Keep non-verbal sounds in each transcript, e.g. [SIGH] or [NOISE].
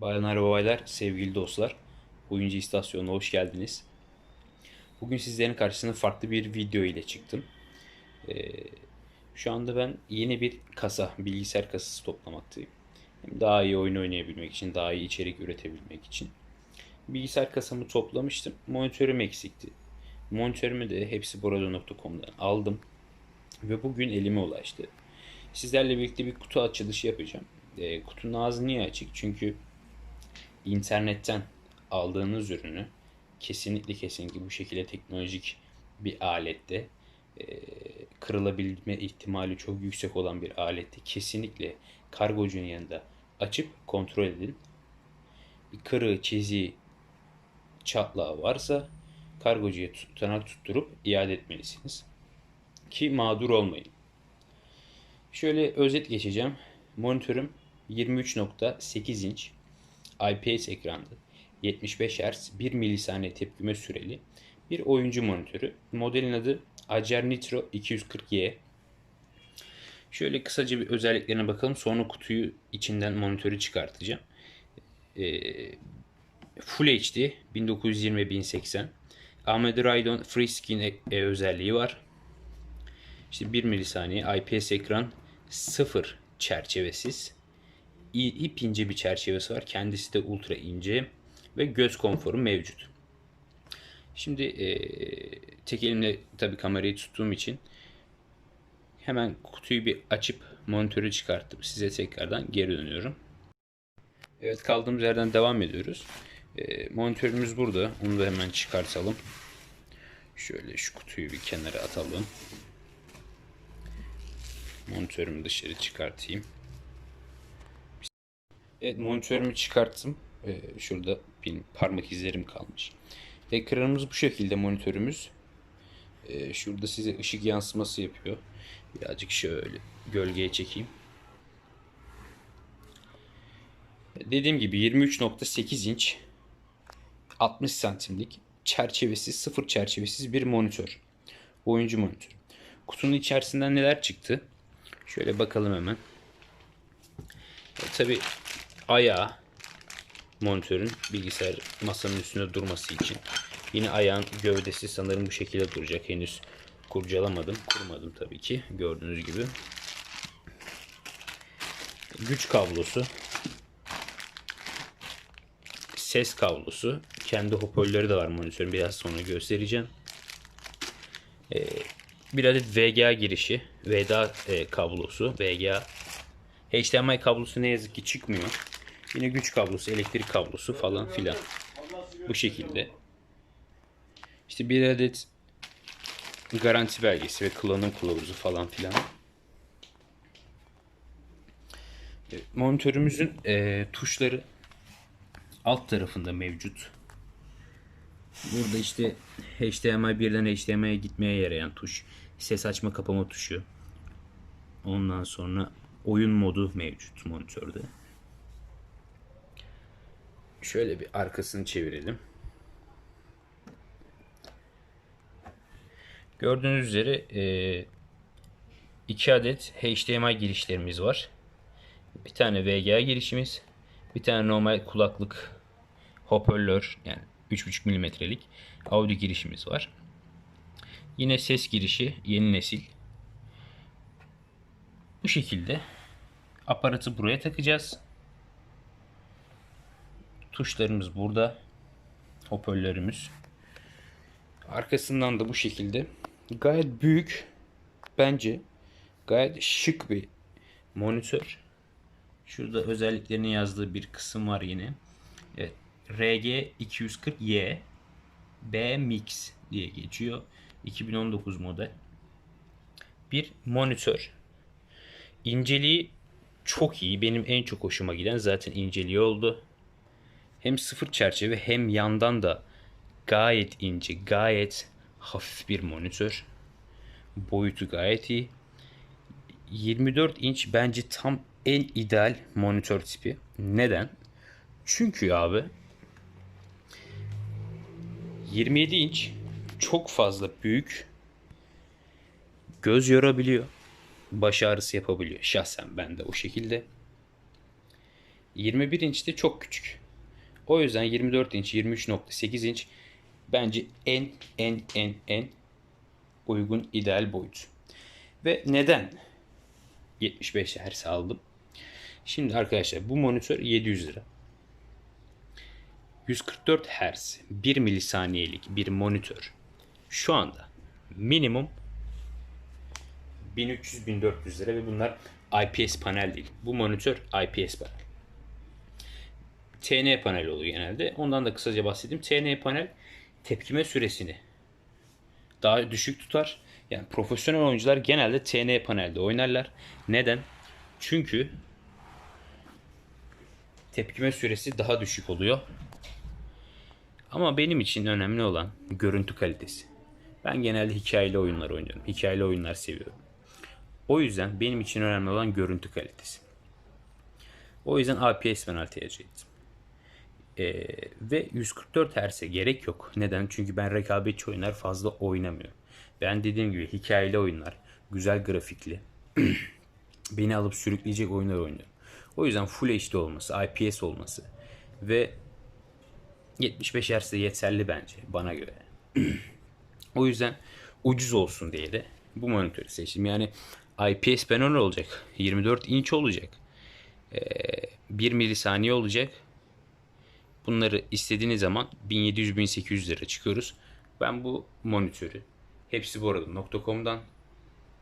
Bayanlar ve baylar, sevgili dostlar. Oyuncu istasyonuna hoş geldiniz. Bugün sizlerin karşısına farklı bir video ile çıktım. Ee, şu anda ben yeni bir kasa, bilgisayar kasası toplamaktayım. Hem daha iyi oyun oynayabilmek için, daha iyi içerik üretebilmek için. Bilgisayar kasamı toplamıştım. Monitörüm eksikti. Monitörümü de hepsi burada.com'dan aldım. Ve bugün elime ulaştı. Sizlerle birlikte bir kutu açılışı yapacağım. E, kutunun ağzı niye açık? Çünkü internetten aldığınız ürünü kesinlikle kesinlikle bu şekilde teknolojik bir alette e, kırılabilme ihtimali çok yüksek olan bir alette kesinlikle kargocunun yanında açıp kontrol edin. Bir kırığı, çiziği, çatlağı varsa kargocuya tutanak tutturup iade etmelisiniz. Ki mağdur olmayın. Şöyle özet geçeceğim. Monitörüm 23.8 inç IPS ekranlı 75 Hz 1 milisaniye tepkime süreli bir oyuncu monitörü. Modelin adı Acer Nitro 240Y. Şöyle kısaca bir özelliklerine bakalım. Sonra kutuyu içinden monitörü çıkartacağım. Ee, Full HD 1920 1080 AMD Radeon FreeScan e özelliği var. İşte 1 milisaniye IPS ekran sıfır çerçevesiz. İp ince bir çerçevesi var. Kendisi de ultra ince ve göz konforu mevcut. Şimdi eee, tek elimle tabi kamerayı tuttuğum için hemen kutuyu bir açıp monitörü çıkartıp size tekrardan geri dönüyorum. Evet kaldığımız yerden devam ediyoruz. Eee, monitörümüz burada. Onu da hemen çıkartalım. Şöyle şu kutuyu bir kenara atalım. Monitörümü dışarı çıkartayım. Evet monitörümü çıkarttım. Ee, şurada benim parmak izlerim kalmış. Ekranımız bu şekilde monitörümüz. Ee, şurada size ışık yansıması yapıyor. Birazcık şöyle gölgeye çekeyim. Dediğim gibi 23.8 inç 60 santimlik çerçevesiz, sıfır çerçevesiz bir monitör. Oyuncu monitör. Kutunun içerisinden neler çıktı? Şöyle bakalım hemen. E, tabi ayağı monitörün bilgisayar masanın üstünde durması için. Yine ayağın gövdesi sanırım bu şekilde duracak. Henüz kurcalamadım. Kurmadım tabii ki. Gördüğünüz gibi. Güç kablosu. Ses kablosu. Kendi hoparlörleri de var monitörün. Biraz sonra göstereceğim. Ee, bir adet VGA girişi. VGA e, kablosu. VGA HDMI kablosu ne yazık ki çıkmıyor. Yine güç kablosu, elektrik kablosu falan filan. Bu şekilde. İşte bir adet garanti belgesi ve kullanım kılavuzu falan filan. E, Monitörümüzün e, tuşları alt tarafında mevcut. Burada işte HDMI 1'den HDMI'ye gitmeye yarayan tuş. Ses açma kapama tuşu. Ondan sonra oyun modu mevcut monitörde. Şöyle bir arkasını çevirelim. Gördüğünüz üzere e, iki adet HDMI girişlerimiz var. Bir tane VGA girişimiz, bir tane normal kulaklık hoparlör yani 3.5 milimetrelik audio girişimiz var. Yine ses girişi yeni nesil. Bu şekilde aparatı buraya takacağız. Tuşlarımız burada. Hoparlörümüz. Arkasından da bu şekilde gayet büyük bence gayet şık bir monitör. Şurada özelliklerini yazdığı bir kısım var yine. Evet. RG240Y B Mix diye geçiyor. 2019 model. Bir monitör. İnceliği çok iyi. Benim en çok hoşuma giden zaten inceliği oldu. Hem sıfır çerçeve hem yandan da gayet ince, gayet hafif bir monitör. Boyutu gayet iyi. 24 inç bence tam en ideal monitör tipi. Neden? Çünkü abi 27 inç çok fazla büyük göz yorabiliyor. Baş ağrısı yapabiliyor. Şahsen ben de o şekilde. 21 inç de çok küçük. O yüzden 24 inç, 23.8 inç bence en en en en uygun ideal boyut. Ve neden 75 Hz aldım? Şimdi arkadaşlar bu monitör 700 lira. 144 Hz 1 milisaniyelik bir monitör şu anda minimum 1300-1400 lira ve bunlar IPS panel değil. Bu monitör IPS panel. TN panel oluyor genelde. Ondan da kısaca bahsedeyim. TN panel tepkime süresini daha düşük tutar. Yani profesyonel oyuncular genelde TN panelde oynarlar. Neden? Çünkü tepkime süresi daha düşük oluyor. Ama benim için önemli olan görüntü kalitesi. Ben genelde hikayeli oyunlar oynuyorum. Hikayeli oyunlar seviyorum. O yüzden benim için önemli olan görüntü kalitesi. O yüzden APS panel tercih ettim. Ee, ve 144 Hz'e gerek yok. Neden? Çünkü ben rekabetçi oyunlar fazla oynamıyorum. Ben dediğim gibi hikayeli oyunlar, güzel grafikli, [CLEARS THROAT] beni alıp sürükleyecek oyunlar oynuyorum. O yüzden Full HD olması, IPS olması ve 75 Hz de yeterli bence bana göre. [CLEARS THROAT] o yüzden ucuz olsun diye de bu monitörü seçtim. Yani IPS panel olacak. 24 inç olacak. Ee, 1 milisaniye olacak. Bunları istediğiniz zaman 1700-1800 lira çıkıyoruz. Ben bu monitörü hepsi bu arada .com'dan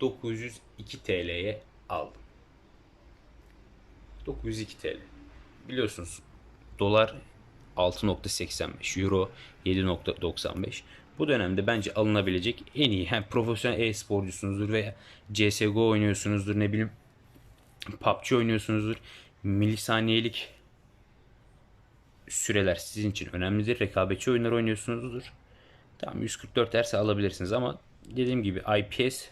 902 TL'ye aldım. 902 TL. Biliyorsunuz dolar 6.85, euro 7.95. Bu dönemde bence alınabilecek en iyi hem profesyonel e-sporcusunuzdur veya CSGO oynuyorsunuzdur ne bileyim PUBG oynuyorsunuzdur. Milisaniyelik süreler sizin için önemlidir. Rekabetçi oyunlar oynuyorsunuzdur. Tamam 144 Hz alabilirsiniz ama dediğim gibi IPS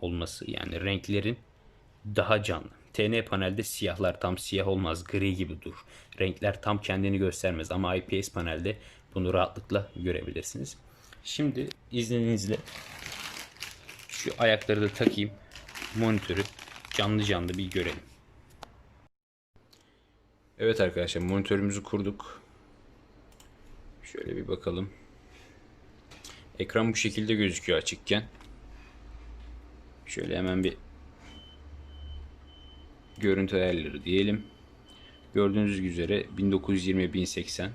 olması yani renklerin daha canlı. TN panelde siyahlar tam siyah olmaz, gri gibi dur. Renkler tam kendini göstermez ama IPS panelde bunu rahatlıkla görebilirsiniz. Şimdi izninizle şu ayakları da takayım. Monitörü canlı canlı bir görelim. Evet arkadaşlar monitörümüzü kurduk. Şöyle bir bakalım. Ekran bu şekilde gözüküyor açıkken. Şöyle hemen bir görüntü ayarları diyelim. Gördüğünüz üzere 1920-1080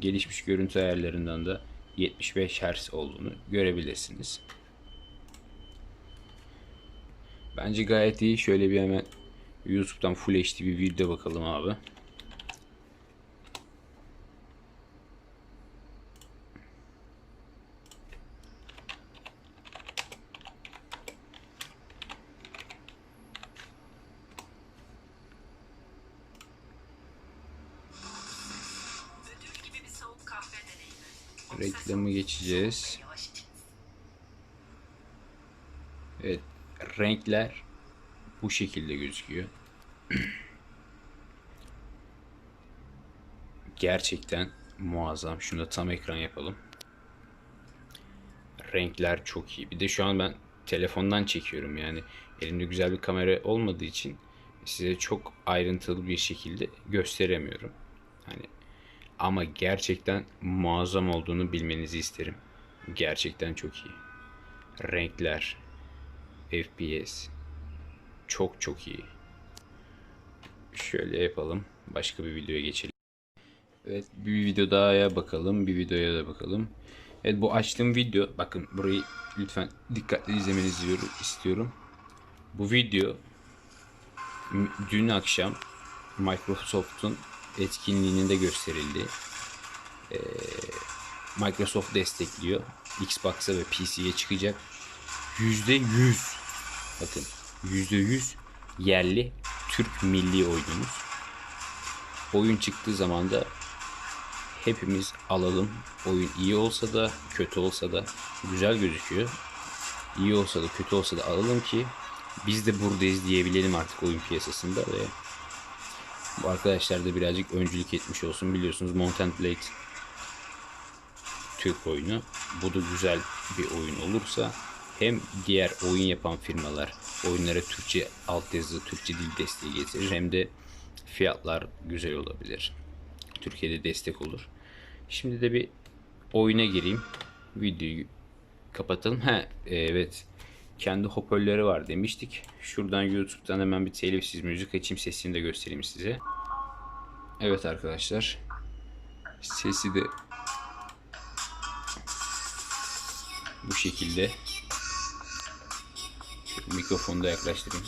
gelişmiş görüntü ayarlarından da 75 Hz olduğunu görebilirsiniz. Bence gayet iyi. Şöyle bir hemen YouTube'dan Full HD bir video bakalım abi. Reklamı geçeceğiz. Evet, renkler bu şekilde gözüküyor. Gerçekten muazzam. Şunu da tam ekran yapalım. Renkler çok iyi. Bir de şu an ben telefondan çekiyorum yani. Elimde güzel bir kamera olmadığı için size çok ayrıntılı bir şekilde gösteremiyorum. Hani ama gerçekten muazzam olduğunu bilmenizi isterim. Gerçekten çok iyi. Renkler, FPS çok çok iyi. Şöyle yapalım. Başka bir videoya geçelim. Evet bir video daha bakalım. Bir videoya da bakalım. Evet bu açtığım video bakın burayı lütfen dikkatli izlemenizi istiyorum. Bu video dün akşam Microsoft'un etkinliğinde gösterildi. Ee, Microsoft destekliyor. Xbox'a ve PC'ye çıkacak. %100 bakın %100 yerli Türk milli oyunumuz. Oyun çıktığı zaman da hepimiz alalım. Oyun iyi olsa da kötü olsa da güzel gözüküyor. İyi olsa da kötü olsa da alalım ki biz de buradayız diyebilelim artık oyun piyasasında ve bu arkadaşlar da birazcık öncülük etmiş olsun. Biliyorsunuz Mount Blade Türk oyunu. Bu da güzel bir oyun olursa hem diğer oyun yapan firmalar oyunlara Türkçe altyazı, Türkçe dil desteği getirir hem de Fiyatlar güzel olabilir. Türkiye'de destek olur. Şimdi de bir oyuna gireyim. Videoyu kapatalım. Ha evet. Kendi hoparlörleri var demiştik. Şuradan YouTube'dan hemen bir telifsiz müzik açayım. Sesini de göstereyim size. Evet arkadaşlar. Sesi de bu şekilde. Şöyle mikrofonu da yaklaştırayım.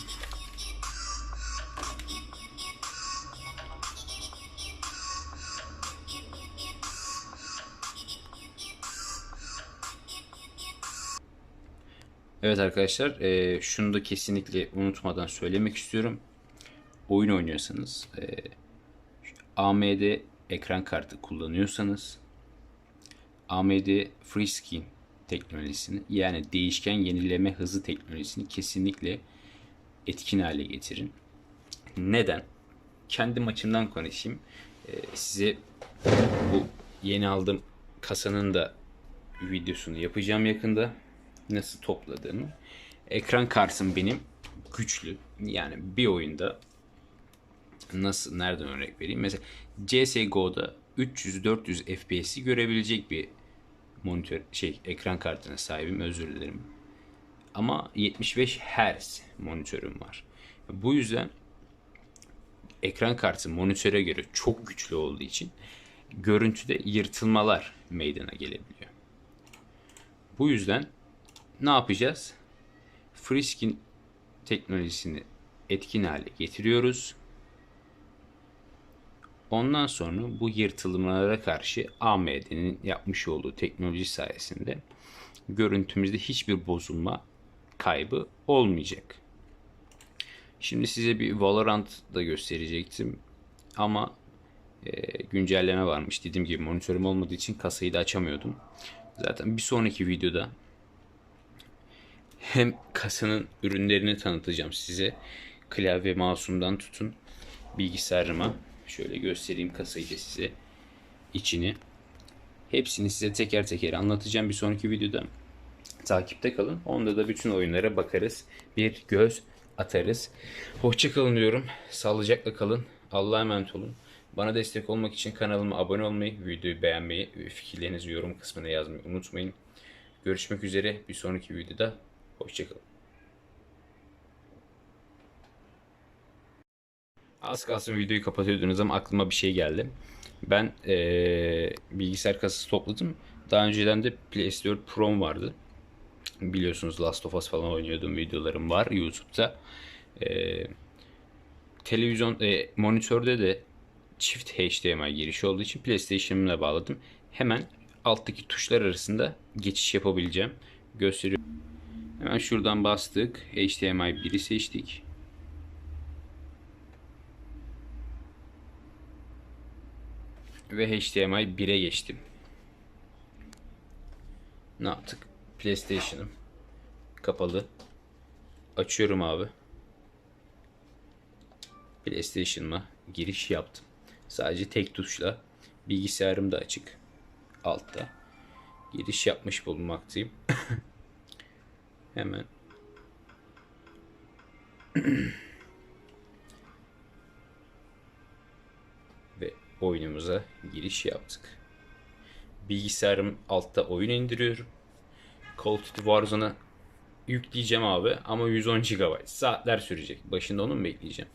Evet arkadaşlar, e, şunu da kesinlikle unutmadan söylemek istiyorum. Oyun oynuyorsanız, e, AMD ekran kartı kullanıyorsanız, AMD FreeScan teknolojisini yani değişken yenileme hızı teknolojisini kesinlikle etkin hale getirin. Neden? Kendi açımdan konuşayım. E, size bu yeni aldığım kasanın da videosunu yapacağım yakında. Nasıl topladığımı. Ekran kartım benim güçlü. Yani bir oyunda nasıl nereden örnek vereyim? Mesela CS:GO'da 300-400 FPS'i görebilecek bir monitör şey ekran kartına sahibim özür dilerim. Ama 75 Hz monitörüm var. Bu yüzden ekran kartı monitöre göre çok güçlü olduğu için görüntüde yırtılmalar meydana gelebiliyor. Bu yüzden ne yapacağız? FreeScan teknolojisini etkin hale getiriyoruz. Ondan sonra bu yırtılmalara karşı AMD'nin yapmış olduğu teknoloji sayesinde görüntümüzde hiçbir bozulma kaybı olmayacak. Şimdi size bir Valorant da gösterecektim ama e, güncelleme varmış. Dediğim gibi monitörüm olmadığı için kasayı da açamıyordum. Zaten bir sonraki videoda hem kasanın ürünlerini tanıtacağım size. Klavye mouse'umdan tutun bilgisayarıma. Şöyle göstereyim kasayı da size. içini. Hepsini size teker teker anlatacağım bir sonraki videoda. Takipte kalın. Onda da bütün oyunlara bakarız. Bir göz atarız. Hoşçakalın diyorum. Sağlıcakla kalın. Allah'a emanet olun. Bana destek olmak için kanalıma abone olmayı, videoyu beğenmeyi fikirlerinizi yorum kısmına yazmayı unutmayın. Görüşmek üzere bir sonraki videoda. Hoşçakalın. Az kalsın videoyu kapatıyordunuz ama aklıma bir şey geldi. Ben eee, bilgisayar kasası topladım. Daha önceden de PlayStation Pro'm vardı. Biliyorsunuz Last of Us falan oynuyordum. Videolarım var YouTube'da. Eee, televizyon, e, monitörde de çift HDMI girişi olduğu için PlayStation'ımla bağladım. Hemen alttaki tuşlar arasında geçiş yapabileceğim. Gösteriyorum. Hemen şuradan bastık. HDMI 1'i seçtik. Ve HDMI 1'e geçtim. Ne yaptık? PlayStation'ım kapalı. Açıyorum abi. PlayStation'ıma giriş yaptım. Sadece tek tuşla bilgisayarım da açık. Altta. Giriş yapmış bulunmaktayım. [LAUGHS] Hemen. Ve oyunumuza giriş yaptık. Bilgisayarım altta oyun indiriyorum. Call of Duty Warzone'a yükleyeceğim abi ama 110 GB. Saatler sürecek. Başında onu mu bekleyeceğim?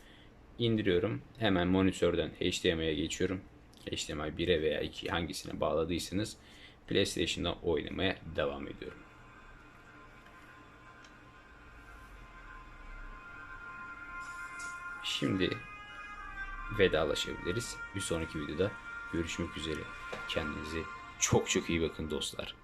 İndiriyorum. Hemen monitörden HDMI'ye geçiyorum. HDMI 1'e veya 2 hangisine bağladıysanız PlayStation'dan oynamaya devam ediyorum. Şimdi vedalaşabiliriz. Bir sonraki videoda görüşmek üzere. Kendinize çok çok iyi bakın dostlar.